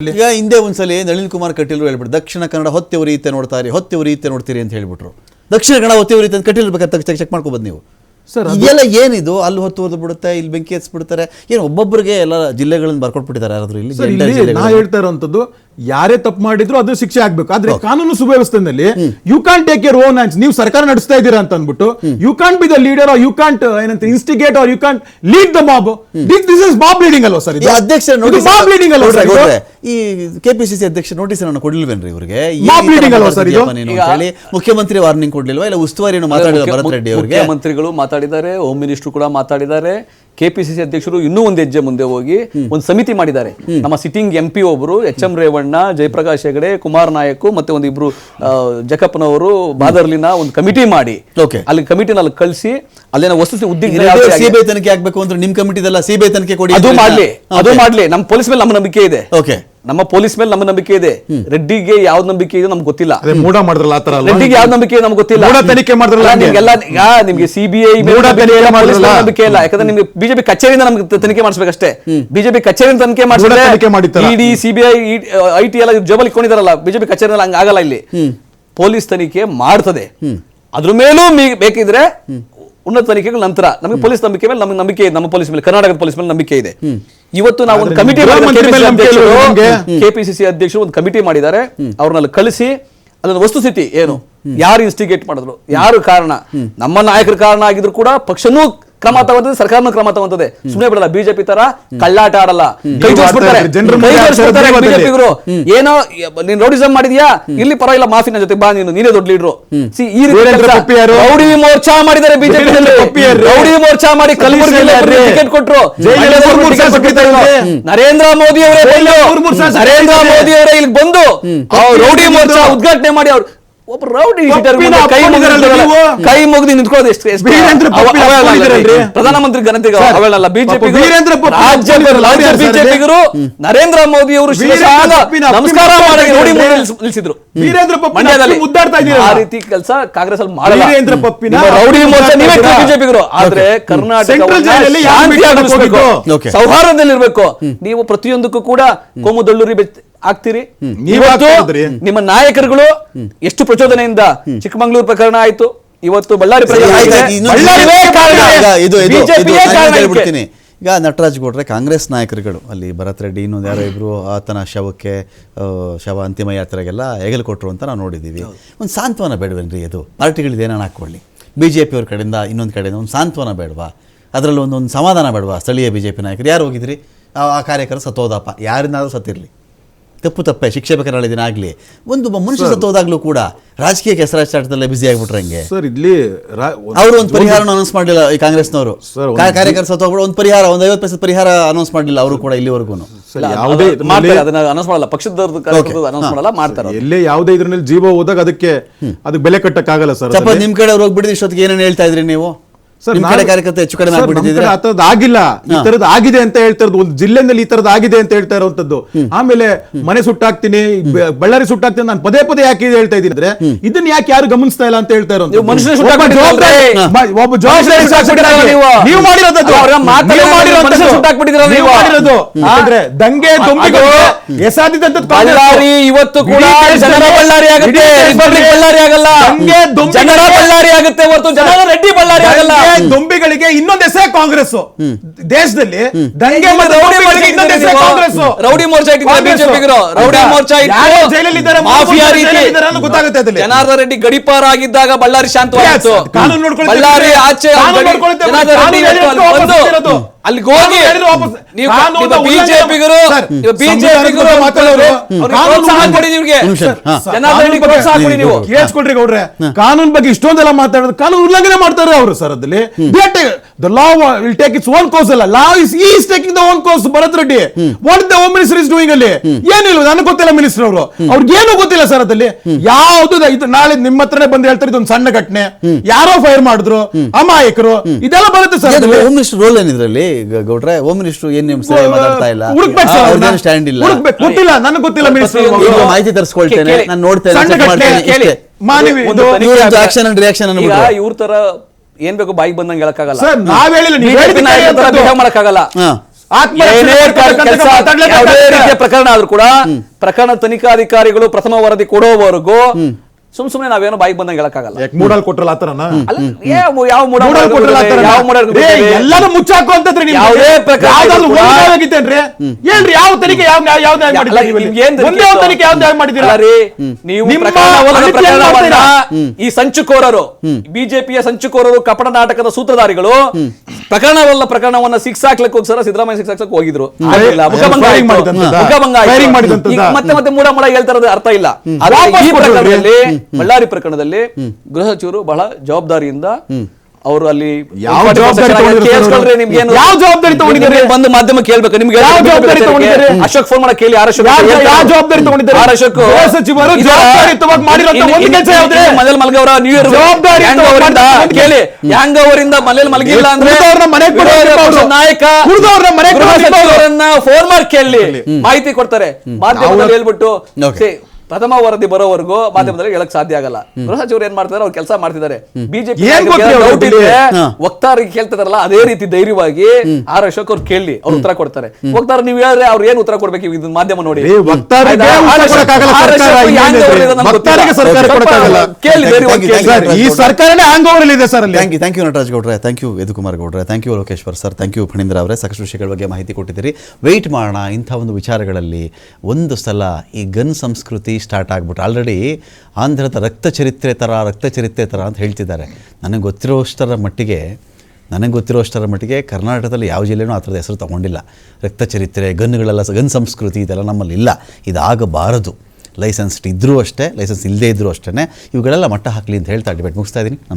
ಈಗ ಹಿಂದೆ ಒಂದ್ಸಲಿ ನಳಿನ್ ಕುಮಾರ್ ಕಟೀಲ್ ಹೇಳ್ಬಿಟ್ಟು ದಕ್ಷಿಣ ಕನ್ನಡ ಹೊತ್ತೆ ಉರಿಯುತ್ತೆ ನೋಡ್ತಾರೆ ಹೊತ್ತೆ ಉರಿಯುತ್ತೆ ನೋಡ್ತೀರಿ ಅಂತ ಹೇಳ್ಬಿಟ್ರು. ದಕ್ಷಿಣ ಕನ್ನಡ ಹೊತ್ತೆ ಉರಿಯುತ್ತೆ ಅಂತ ಕಟೀಲ್ ಬೇಕಾದ ಚೆಕ್ ಮಾಡ್ಕೊಬೋದು ನೀವು. ಸರ್, ಇದೆಲ್ಲ ಏನಿದು? ಅಲ್ಲಿ ಹೊತ್ತು ಉರಿದು ಬಿಡುತ್ತೆ ಇಲ್ಲಿ ಬೆಂಕಿ ಹಚ್ಚಿಬಿಡ್ತಾರೆ ಏನು ಒಬ್ಬೊಬ್ಬರಿಗೆ ಎಲ್ಲ ಜಿಲ್ಲೆಗಳನ್ನ ಬರ್ಕೊಟ್ಬಿಟ್ಟಿದ್ದಾರೆ ಯಾರಾದ್ರೂ ಇಲ್ಲಿ. ನಾ ಹೇಳ್ತಾ ಇರೋಂಥದ್ದು ಯಾರೇ ತಪ್ಪು ಮಾಡಿದ್ರು ಅದು ಶಿಕ್ಷೆ ಆಗ್ಬೇಕು. ಆದ್ರೆ ಕಾನೂನು ಸುವ್ಯವಸ್ಥೆನಲ್ಲಿ you can take your own hands ನೀವು ಸರ್ಕಾರ ನಡೆಸ್ತಾ ಇದ್ದೀರಾ ಅಂತ ಅಂದ್ಬಿಟ್ಟು you can't be the leader are you can't ಏನಂತ instigate are you can't lead the mob this is mob leading ಅಲ್ವಾ ಸರ್ ನೋಟಿಸ್ ಮಾಬ್ ಲೀಡಿಂಗ್ ಅಲ್ವಾ ಸರ್? ಈ ಕೆಪಿಸಿಸಿ ಅಧ್ಯಕ್ಷ ನೋಟಿಸ್ ಅನ್ನು ಕೊಡ್ಲಿಲ್ವೇನ್ರಿ ಇವರಿಗೆ? ಮಾಬ್ ಲೀಡಿಂಗ್ ಈ ಅಲ್ವಾ ಸರ್ ಇದು? ಹೇಳಿ ಮುಖ್ಯಮಂತ್ರಿ ವಾರ್ನಿಂಗ್ ಕೊಡ್ಲಿಲ್ವಾ? ಇಲ್ಲ ಉಸ್ತುವಾರಿ ಮಾತಾಡಿದ ಭರತ್ ರೆಡ್ಡಿ ಅವರಿಗೆ? ಮುಖ್ಯಮಂತ್ರಿಗಳು ಮಾತಾಡಿದ್ದಾರೆ ಹೋಮ್ ಮಿನಿಸ್ಟರ್ ಕೂಡ ಮಾತಾಡಿದ್ದಾರೆ. ಕೆಪಿಸಿಸಿ ಅಧ್ಯಕ್ಷರು ಇನ್ನೂ ಒಂದು ಹೆಜ್ಜೆ ಮುಂದೆ ಹೋಗಿ ಒಂದು ಸಮಿತಿ ಮಾಡಿದ್ದಾರೆ. ನಮ್ಮ ಸಿಟ್ಟಿಂಗ್ ಎಂ ಪಿ ಒಬ್ರು ಎಚ್ ಎಂ ರೇವಣ್ಣ ಜಯಪ್ರಕಾಶ್ ಹೆಗಡೆ ಕುಮಾರ್ ನಾಯಕ್ ಮತ್ತೆ ಒಂದು ಇಬ್ರು ಜಕಪ್ಪನವರು ಬಾದರ್ಲಿನ ಒಂದು ಕಮಿಟಿ ಮಾಡಿ. ಅಲ್ಲಿ ಕಮಿಟಿನಲ್ಲಿ ಕಳಿಸಿ ಅಲ್ಲಿನ ವಸ್ತು ಉದ್ದಿಗೆ ಸಿಬಿಐ ತನಿಖೆ ಆಗ್ಬೇಕು ಅಂದ್ರೆ ನಿಮ್ ಕಮಿಟಿದಲ್ಲ ಸಿಬಿಐ ತನಿಖೆ ಕೊಡಿ ಅದು ಮಾಡ್ಲಿ ಅದು ಮಾಡ್ಲಿ. ನಮ್ಮ ಪೊಲೀಸ್ ಮೇಲೆ ನಮ್ಮ ನಂಬಿಕೆ ಇದೆ. ಓಕೆ ನಮ್ಮ ಪೊಲೀಸ್ ಮೇಲೆ ನಮ್ಮ ನಂಬಿಕೆ ಇದೆ. ರೆಡ್ಡಿಗೆ ಯಾವ ನಂಬಿಕೆ ಇದೆ ನಮ್ಗೆ ಗೊತ್ತಿಲ್ಲ. ಮೂಡ ಮಾಡಿದ್ರಲ್ಲ ಆತರ? ರೆಡ್ಡಿಗೆ ಯಾವ ನಂಬಿಕೆ ಇದೆ ನಮ್ಗೆ ಗೊತ್ತಿಲ್ಲ. ತನಿಖೆ ಮಾಡಿದ್ರಲ್ಲ. ನಿಮ್ಗೆಲ್ಲ ನಿಮ್ಗೆ ಸಿಬಿಐ ನಂಬಿಕೆ ಇಲ್ಲ ಯಾಕಂದ್ರೆ ನಿಮ್ಗೆ ಬಿಜೆಪಿ ಕಚೇರಿಯಿಂದ ನಮ್ಗೆ ತನಿಖೆ ಮಾಡಿಸ್ಬೇಕಷ್ಟೇ. ಬಿಜೆಪಿ ಕಚೇರಿಯಿಂದ ತನಿಖೆ ಮಾಡಿಸಿ ಇಡಿ ಸಿಬಿಐ ಐ ಟಿ ಎಲ್ಲ ಜೋಬಲ್ ಇಟ್ಕೊಂಡಿದಾರಲ್ಲ ಬಿಜೆಪಿ ಕಚೇರಿನಲ್ಲಿ ಹಂಗಾಗಲ್ಲ ಇಲ್ಲಿ. ಪೊಲೀಸ್ ತನಿಖೆ ಮಾಡ್ತದೆ. ಅದ್ರ ಮೇಲೂ ಬೇಕಿದ್ರೆ ಉನ್ನತ ತನಿಖೆಗಳ ನಂತರ ನಮಗೆ ಪೊಲೀಸ್ ನಂಬಿಕೆ ಮೇಲೆ ನಮಗೆ ನಂಬಿಕೆ ಇದೆ. ನಮ್ಮ ಪೊಲೀಸ್ ಮೇಲೆ ಕರ್ನಾಟಕದ ಪೊಲೀಸ್ ಮೇಲೆ ನಂಬಿಕೆ ಇದೆ. ಇವತ್ತು ನಾವು ಒಂದು ಕಮಿಟಿ? ಕೆಪಿಸಿಸಿ ಅಧ್ಯಕ್ಷರು ಒಂದು ಕಮಿಟಿ ಮಾಡಿದ್ದಾರೆ. ಅವ್ರನ್ನ ಕಳಿಸಿ ಅದೊಂದು ವಸ್ತುಸ್ಥಿತಿ ಏನು? ಯಾರು ಇನ್ಸ್ಟಿಗೇಟ್ ಮಾಡಿದ್ರು? ಯಾರು ಕಾರಣ? ನಮ್ಮ ನಾಯಕರ ಕಾರಣ ಆಗಿದ್ರು ಕೂಡ ಪಕ್ಷನೂ ಕ್ರಮ ತಗೊಂತದೆ ಸರ್ಕಾರ ಕ್ರಮ ತಗೊಂತದೆ ಸುಮ್ಮನೆ ಬಿಡಲ್ಲ ಬಿಜೆಪಿ ತರ ಕಳ್ಳಾಟ ಆಡಲ್ಲ. ಕೈ ಜೋಡಿಸ್ಬಿಡ್ತಾರೆ. ಕೈ ಬಿಜೆಪಿಗರು ಏನೋ ನೀನ್ ರೌಡಿಸಮ್ ಮಾಡಿದ್ಯಾ? ಇಲ್ಲಿ ಪರವಾಗಿಲ್ಲ ಮಾಫಿನ ಜೊತೆ ಬಾ ನೀನು. ನೀನೇ ದೊಡ್ಡ ಲೀಡ್ರು ಸಿ ಈ ರೀತಿ? ರೌಡಿ ಮೋರ್ಚಾ ಮಾಡಿದ್ದಾರೆ ಬಿಜೆಪಿ? ರೌಡಿ ಮೋರ್ಚಾ ಮಾಡಿ ಕಲಬುರಗಿಯಲ್ಲಿ ಟಿಕೆಟ್ ಕೊಟ್ರು. ನರೇಂದ್ರ ಮೋದಿ ಅವರೇ. ನರೇಂದ್ರ. ಮೋದಿ ಅವರೇ ಇಲ್ಲಿ ಬಂದು ರೌಡಿ ಮೋರ್ಚಾ ಉದ್ಘಾಟನೆ ಮಾಡಿ ಅವ್ರು. ಒಬ್ಬ ರೌಡಿ ಕೈ ಮುಗಿದು ನಿಂತ್ಕೊಳ್ಳೋದು ಎಷ್ಟು? ಪ್ರಧಾನಮಂತ್ರಿ ಘನತೆಗೆ ಸರ್, ಅವಳಲ್ಲ ಬಿಜೆಪಿ ರಾಜ್ಯ? ಬಿಜೆಪಿಗರು ನರೇಂದ್ರ ಮೋದಿ ಅವರು ನಮಸ್ಕಾರ ಮಾಡಿ ನೋಡಿ ನಿಲ್ಲಿಸಿದ್ರು? ಆ ರೀತಿ ಕೆಲಸ ಕಾಂಗ್ರೆಸ್ ಅಲ್ಲಿ ಮಾಡಲ್ಲ. ವೀರೇಂದ್ರ ಪಪ್ಪಿನ ರೌಡಿ ಮೋರ್ಚಾ ನೀವೇ ಬಿಜೆಪಿಗರು ಆದ್ರೆ ಕರ್ನಾಟಕ ಸೆಂಟ್ರಲ್ ಇರಬೇಕು. ನೀವು ಪ್ರತಿಯೊಂದಕ್ಕೂ ಕೂಡ ಕೋಮು ದಳ್ಳೂರಿ ಬೆಚ್ಚ- ಆಗ್ತೀರಿ? ಇವತ್ತು ನಿಮ್ಮ ನಾಯಕರುಗಳು ಎಷ್ಟು ಪ್ರಚೋದನೆಯಿಂದ ಚಿಕ್ಕಮಂಗ್ಳೂರು ಪ್ರಕರಣ ಆಯ್ತು. ಇವತ್ತು ಬಳ್ಳಾರಿ ಪ್ರಕರಣ. ಈಗ ನಟರಾಜ್ ಗೌಡ್ರೆ ಕಾಂಗ್ರೆಸ್ ನಾಯಕರುಗಳು ಅಲ್ಲಿ ಭರತ್ ರೆಡ್ಡಿ ಇನ್ನೊಂದು ಯಾರೋ ಇಬ್ಬರು ಆತನ ಶವಕ್ಕೆ ಶವ ಅಂತಿಮ ಯಾತ್ರೆಗೆಲ್ಲ ಹೆಗಲು ಕೊಟ್ಟರು ಅಂತ ನಾವು ನೋಡಿದ್ದೀವಿ. ಒಂದು ಸಾಂತ್ವನ ಬೇಡವೇನ್ರಿ ಅದು? ಪಾರ್ಟಿಗಳಿದೆ ಏನಾರು ಹಾಕ್ಕೊಳ್ಳಿ? ಬಿ ಜೆ ಪಿಯವ್ರ ಕಡೆಯಿಂದ ಇನ್ನೊಂದು ಕಡೆಯಿಂದ ಒಂದು ಸಾಂತ್ವನ ಬೇಡವಾ? ಅದರಲ್ಲಿ ಒಂದೊಂದು ಸಮಾಧಾನ ಬೇಡವಾ? ಸ್ಥಳೀಯ ಬಿ ಜೆ ಪಿ ನಾಯಕರು ಯಾರು ಹೋಗಿದ್ರಿ? ಆ ಕಾರ್ಯಕರ್ತ ಸತ್ತೋದಪ್ಪ. ಯಾರಿಂದಾದರೂ ಸತ್ತಿರಲಿ. ತಪ್ಪು ತಪ್ಪೆ ಶಿಕ್ಷೆ ಬೇಕಾದ್ರೆ ದಿನ ಆಗಲಿ. ಒಂದು ಮನುಷ್ಯ ಸತ್ತೋದಾಗ್ಲೂ ಕೂಡ ರಾಜಕೀಯ ಕೆಸರಾಚಾಟದಲ್ಲೇ ಬ್ಯುಸಿ ಆಗ್ಬಿಟ್ರೆ ಹಂಗೆ ಸರ್ ಇಲ್ಲಿ ಅವರು ಒಂದು ಪರಿಹಾರ ಅನೌನ್ಸ್ ಮಾಡಲಿಲ್ಲ ಈ ಕಾಂಗ್ರೆಸ್ನವರು. ಕಾರ್ಯಕರ್ತರು ಸತ್ತೋಗ್ಬಿಟ್ಟು ಒಂದು ಪರಿಹಾರ ಒಂದು ಐವತ್ತು ಪೈಸೆ ಪರಿಹಾರ ಅನೌನ್ಸ್ ಮಾಡಲಿಲ್ಲ ಅವರು ಕೂಡ ಇಲ್ಲಿವರೆಗೂ ಅದನ್ನ ಅನೌನ್ಸ್ ಮಾಡಲ್ಲ ಪಕ್ಷದ ಅನೌನ್ಸ್ ಮಾಡಲ್ಲ ಮಾಡ್ತಾರೆ. ಎಲ್ಲೇ ಯಾವುದೇ ಇದ್ರಲ್ಲಿ ಜೀವ ಹೋದಾಗ ಅದಕ್ಕೆ ಅದಕ್ಕೆ ಬೆಲೆ ಕಟ್ಟಕ್ಕಾಗಲ್ಲ ಸರ್ ನಿಮ್ ಕಡೆ ಅವ್ರು ಹೋಗ್ಬಿಟ್ಟಿದ್ದು ಇಷ್ಟೊತ್ತಿಗೆ ಏನೇನು ಹೇಳ್ತಾ ಇದ್ರಿ ನೀವು? ಸರ್ ಕಾರ್ಯಕರ್ತ ಹೆಚ್ಚು ಕಡಿಮೆ ಆಗಿಲ್ಲ. ಈ. ತರದ್ ಆಗಿದೆ ಅಂತ ಹೇಳ್ತಾ ಇರೋದು ಒಂದು ಜಿಲ್ಲೆನಲ್ಲಿ ಈ ತರದ್ ಆಗಿದೆ ಅಂತ ಹೇಳ್ತಾ ಇರುವಂತದ್ದು ಆಮೇಲೆ ಮನೆ ಸುಟ್ಟಾಕ್ತೀನಿ ಬಳ್ಳಾರಿ ಸುಟ್ಟಾಕ್ತೀನಿ ನಾನು ಪದೇ ಪದೇ ಯಾಕೆ ಹೇಳ್ತಾ ಇದ್ದೀನಿ ಅಂದ್ರೆ ಇದನ್ನ ಯಾಕೆ ಯಾರು ಗಮನಿಸ್ತಾ ಇಲ್ಲ ಅಂತ ಹೇಳ್ತಾ ಇರೋದು. ಒಬ್ಬ ನೀವು. ಮಾಡಿರೋದು. ಆದ್ರೆ ದಂಗೆ ಬಳ್ಳಾರಿ ಇವತ್ತು ಕೂಡ ಜನರ ಬಳ್ಳಾರಿ ಆಗುತ್ತೆ. ಬಳ್ಳಾರಿ ಆಗಲ್ಲ. ದಂಗೆ ಜನರ ಬಳ್ಳಾರಿ ಆಗುತ್ತೆ ಹೊರತು. ಜನರ ರೆಡ್ಡಿ ಬಳ್ಳಾರಿ ಆಗಲ್ಲ. ದೊಂಬಿಗಳಿಗೆ ಇನ್ನೊಂದು ಹೆಸರೇ ಕಾಂಗ್ರೆಸ್ ದೇಶದಲ್ಲಿ ದಂಗೆ ರೌಡಿ ಇನ್ನೊಂದು ಹೆಸರೇ ಕಾಂಗ್ರೆಸ್ ರೌಡಿ ಮೋರ್ಚಾ ಇಟ್ಟಿದ್ದಾರೆ ಕಾಂಗ್ರೆಸ್. ಬಿಜೆಪಿಗರು ರೌಡಿ? ಮೋರ್ಚಾ ಯಾರು ಇಟ್ಟು ಜೈಲಲ್ಲಿದ್ದಾರೆ, ಮಾಫಿಯಾ ರೀತಿ ಗೊತ್ತಾಗುತ್ತೆ ಅದ್ರಲ್ಲಿ. ಜನಾರ್ದನ್ ರೆಡ್ಡಿ ಗಡಿಪಾರ ಆಗಿದ್ದಾಗ ಬಳ್ಳಾರಿ ಶಾಂತವಾಗಿತ್ತು ಕಾನೂನು ಬಳ್ಳಾರಿ ಆಚೆ. ಜನಾರ್ದನ್ ರೆಡ್ಡಿ ಅಲ್ಲಿಗೆ ಹೋಗಿ ಬಿಜೆಪಿಗರು ಬಿಜೆಪಿಗರು ಮಾತಾಡೋರು. ಪ್ರೋತ್ಸಾಹ ಕೊಡಿ ಪ್ರೋತ್ಸಾಹ ಕೊಡಿ ನೀವು ಕೇಳಿಸ್ಕೊಳ್ರಿ ಗೌಡ್ರೆ. ಕಾನೂನು ಬಗ್ಗೆ ಇಷ್ಟೊಂದೆಲ್ಲ ಮಾತಾಡೋದು ಕಾನೂನು ಉಲ್ಲಂಘನೆ ಮಾಡ್ತಾರೆ ಅವರು ಸರ್ ಅದಲ್ಲಿ the law will take its own course ಅಲ್ಲ. Law is is taking the own course Bharat Reddy. What the home minister is doing ಅಲ್ಲಿ? ಏನಿಲ್ಲ ನನಗೆ ಗೊತ್ತಿಲ್ಲ ಮಿನಿಸ್ಟರ್ ಅವರು. ಅವ್ರಿಗೆ ಏನು ಗೊತ್ತಿಲ್ಲ ಸರ್ ಅದಲ್ಲಿ ಯಾವುದು ಇದು ನಾಳೆ ನಿಮ್ಮ ಹತ್ರನೇ ಬಂದು ಹೇಳ್ತಾರೆ ಇದೊಂದು ಸಣ್ಣ ಘಟನೆ. ಯಾರೋ ಫೈರ್ ಮಾಡಿದ್ರು ಅಮಾಯಕರು ಇದೆಲ್ಲ ಬರುತ್ತೆ ಸರ್. ಹೋಮ್ ಮಿನಿಸ್ಟರ್ ರೋಲ್ ಏನಿದ್ರಲ್ಲಿ? ಗೌಡ್ರೆ ಹೋಮ್ ಮಿನಿಸ್ಟರ್ ಏನ್ ನಿಮ್ ಮಾತಾಡ್ತಾ ಇಲ್ಲ ಹುಡುಕ್ಬೇಕು. ಸ್ಟ್ಯಾಂಡ್ ಇಲ್ಲ ಹುಡುಕ್ಬೇಕು. ಗೊತ್ತಿಲ್ಲ ನನಗೆ ಗೊತ್ತಿಲ್ಲ ಮಾಹಿತಿ ತರಿಸ್ಕೊಳ್ತೇನೆ ಕೇಳಿ. ನಾನು ನೋಡ್ತೇನೆ ಸಣ್ಣ check ಘಟನೆ, ಮಾಡ್ತೇನೆ ಕೇಳಿ. ಇಷ್ಟೇ. ಮಾನವಿ ಒಂದು ಇದು- ತನಿಖೆ ಇವ್ರ ಆದ್ರೆ- action and reaction ಈಗ ಅನ್ಬಿಟ್ರು. ಇವ್ರ ತರ ಏನ್ ಬೇಕು ಬಾಯಿಗೆ ಬಂದಂಗೆ ಹೇಳಕ್ಕಾಗಲ್ಲ ಸರ್ ನಾವ್ ಹೇಳಿಲ್ಲ ನೀವು ಬಿಜೆಪಿ ಹೇಳಿದ್ದಕ್ಕೆ ನಾಯಕರ ತರ ಹೇಳ್ತದ್ದು. ಬಿಹೇವ್ ಮಾಡಕ್ಕಾಗಲ್ಲ ಹಾ. ಆತ್ಮರಕ್ಷಣೆ ಏನೇ ಮಾಡ್ಕೊಳ್ತಕ್ಕಂಥ ಕೆಲಸ ಮಾತಾಡ್ಲೇಬೇಕಾಗುತ್ತೆ. ಯಾವುದೇ ರೀತಿಯ ಪ್ರಕರಣ ಆದ್ರೂ ಕೂಡ ಪ್ರಕರಣ ತನಿಖಾಧಿಕಾರಿಗಳು ಪ್ರಥಮ ವರದಿ ಕೊಡೋವರೆಗೂ ಸುಮ್ ಸುಮ್ನೆ ನಾವೇನೋ ಬಾಯಿಗೆ ಬಂದಂಗೆ ಹೇಳಕ್ಕಾಗಲ್ಲ ಯಾಕೆ ಮೂಡಲ್ ಕೊಟ್ರಲ್ಲ ಆತರನ ಅಲ್ಲ ಯಾವ ಯಾವ ಮೂಡ ಮೂಡಲ್ ಕೊಟ್ರಲ್ಲ ಆತರನ? ಯಾವ ಮೂಡ ಎಲ್ಲಾನು ಮುಚ್ಚಾಕೋ ಅಂತಂದ್ರೆ ನಿಮ್ಗೆ ಯಾವುದೇ ಪ್ರಕಾರ ಯಾವ್ದಾದ್ರು ಕೂಡ- ಒಂದು ಆಗಿತ್ತೇನ್ರಿ ಹೇಳ್ರಿ ಯಾವ ತನಿಖೆ ಯಾವ ಯಾವ ನ್ಯಾಯ ಮಾಡಿದ್ದೀರಿ? ನಿಮ್ಗೆ ಏನ್ ಒಂದೇ ಒಂದು ತನಿಖೆ ಯಾವ ನ್ಯಾಯ ಮಾಡಿದ್ದೀರಾ ರೀ, ನೀವು ಪ್ರಕರಣವನ್ನ ಮಾಡ್ತೀರಾ? ಈ ಸಂಚುಕೋರರು ಬಿಜೆಪಿಯ ಸಂಚುಕೋರರು ಕಪಟ ನಾಟಕದ ಸೂತ್ರಧಾರಿಗಳು ಪ್ರಕರಣವಲ್ಲ ಪ್ರಕರಣವನ್ನ ಸಿಕ್ಸ್ ಹಾಕ್ಲಿಕ್ಕೆ ಹೋಗ್ಸರ ಸಿದ್ದರಾಮಯ್ಯ ಸಿಕ್ಸ್ ಹಾಕ್ಸಕ್ ಹೋಗಿದ್ರು ಆಗಿಲ್ಲ. ಮುಖಭಂಗ Firing ಆಯ್ತು. ಮಾಡಿದಂತದ್ದಾ? ಮುಖಭಂಗ ಆಯ್ತು. Firing ಮಾಡಿದಂತದ್ದಾ? ಈಗ ಮತ್ತೆ ಮತ್ತೆ ಮೂಡ ಮೂಡ ಹೇಳ್ತಾರದ ಅರ್ಥ ಇಲ್ಲ ವಾಪಸ್ ಈ ಕೊಟ್ರು ಪ್ರಕರಣದಲ್ಲಿ ಬಳ್ಳಾರಿ ಪ್ರಕರಣದಲ್ಲಿ ಗೃಹ ಸಚಿವರು ಬಹಳ ಜವಾಬ್ದಾರಿಯಿಂದ ಅವರು ಅಲ್ಲಿ ಯಾವ ಜವಾಬ್ದಾರಿ ಕೇಳಿಸ್ಕೊಳ್ರಿ ಯಾವ ಜವಾಬ್ದಾರಿ ತಗೊಂಡಿದ್ದಾರೆ? ಬಂದು ಮಾಧ್ಯಮ ಕೇಳ್ಬೇಕು ನಿಮ್ಗೆ ಯಾವ ಜವಾಬ್ದಾರಿ ತಗೊಂಡಿದ್ದಾರೆ? ಅಶೋಕ್ ಫೋನ್ ಮಾಡಕ್ ಕೇಳಿ ಆರ್ ಅಶೋಕ್ ಯಾವ- ಜವಾಬ್ದಾರಿ ತಗೊಂಡಿದ್ದಾರೆ? ಆರ್ ಅಶೋಕ್ ಸಚಿವರು ಜವಾಬ್ದಾರಿಯುತವಾಗಿ ಇನ್ನು- ಒಂದು ಕೆಲ್ಸ ಯಾವ್ದು? ಇನ್ನು ಮನೇಲಿ ಮಲಗವರ ನ್ಯೂ ಇಯರ್ ಅವರಿಂದ ಕೇಳಿ ಹ್ಯಾಂಗ್ ಅವರಿಂದ ಮನೇಲಿ ಮಲಗಿಲ್ಲ ಅಂದ್ರೆ ಅವ್ರನ್ನ ಮನೆಗೆ ನಿಮ್ಮ ನಾಯಕ ಕುಡ್ದವ್ರನ್ನ ಮನೆಗೆ. ಫೋನ್ ಮಾಡಿ ಕೇಳಿ ಮಾಹಿತಿ ಕೊಡ್ತಾರೆ. ಮಾಧ್ಯಮದಲ್ಲಿ ಹೇಳ್ಬಿಟ್ಟು ಪ್ರಥಮ ವರದಿ ಬರೋವರೆಗೂ ಮಾಧ್ಯಮದಲ್ಲಿ ಹೇಳಕ್ ಸಾಧ್ಯ ಆಗಲ್ಲ. ಗೃಹ ಸಚಿವರು ಏನ್ ಮಾಡ್ತಾರೆ ಅವ್ರು ಕೆಲಸ ಮಾಡ್ತಿದ್ದಾರೆ. ಬಿಜೆಪಿ. ವಕ್ತಾರಿಗೆ ಕೇಳ್ತಿದಾರಲ್ಲ ಅದೇ ರೀತಿ ಧೈರ್ಯವಾಗಿ ಆರ್ ಅಶೋಕ್ ಅವ್ರು ಕೇಳಿ ಅವ್ರು ಉತ್ತರ ಕೊಡ್ತಾರೆ. ವಕ್ತಾರ ನೀವು ಹೇಳಿದ್ರೆ ಅವ್ರು ಏನ್ ಉತ್ತರ ಕೊಡ್ಬೇಕು ಇದು ಮಾಧ್ಯಮ ನೋಡಿ. ಈ ಸರ್ಕಾರನೇ ಹ್ಯಾಂಗ್ ಓವರ್ ಇದೆ ಸರ್ ಅಲ್ಲಿ. Thank you thank you Nataraj ಗೌಡ್ರೆ. ಥ್ಯಾಂಕ್ ಯು ಯದುಕುಮಾರ್ ಗೌಡ್ರೆ. Thank you Lokeshwar sir thank you Phanindra ಅವರೇ. ಸಾಕಷ್ಟು ವಿಷಯಗಳ ಬಗ್ಗೆ ಮಾಹಿತಿ ಕೊಟ್ಟಿದ್ದೀರಿ. ವೆಯ್ಟ್ ಮಾಡೋಣ ಇಂಥ ಒಂದು ವಿಚಾರಗಳಲ್ಲಿ ಒಂದು ಸಲ ಈ ಗನ್ ಸಂಸ್ಕೃತಿ ಸ್ಟಾರ್ಟ್ ಆಗ್ಬಿಟ್ಟು ಆಲ್ರೆಡಿ ಆಂಧ್ರದ ರಕ್ತ ಚರಿತ್ರೆ ಥರ ರಕ್ತ ಚರಿತ್ರೆ ಥರ ಅಂತ ಹೇಳ್ತಿದ್ದಾರೆ. ನನಗೆ ಗೊತ್ತಿರೋಷ್ಟರ ಮಟ್ಟಿಗೆ, ನನಗೆ ಗೊತ್ತಿರೋಷ್ಟರ ಮಟ್ಟಿಗೆ ಕರ್ನಾಟಕದಲ್ಲಿ ಯಾವ ಜಿಲ್ಲೆನೂ ಆ ಥರದ ಹೆಸರು ತೊಗೊಂಡಿಲ್ಲ. ರಕ್ತ ಚರಿತ್ರೆ ಗನ್ಗಳೆಲ್ಲ ಗನ್ ಸಂಸ್ಕೃತಿ ಇದೆಲ್ಲ ನಮ್ಮಲ್ಲಿ ಇಲ್ಲ. ಇದಾಗಬಾರದು. ಲೈಸೆನ್ಸ್ ಇದ್ದರೂ ಅಷ್ಟೇ ಲೈಸೆನ್ಸ್ ಇಲ್ಲದೇ ಇದ್ದರೂ ಅಷ್ಟೇ ಇವುಗಳೆಲ್ಲ ಮಟ್ಟ ಹಾಕಲಿ ಅಂತ ಹೇಳ್ತಾ ಡಿಬೇಟ್ ಮುಗಿಸ್ತಾ ಇದ್ದೀನಿ. ನಮಸ್ಕಾರ.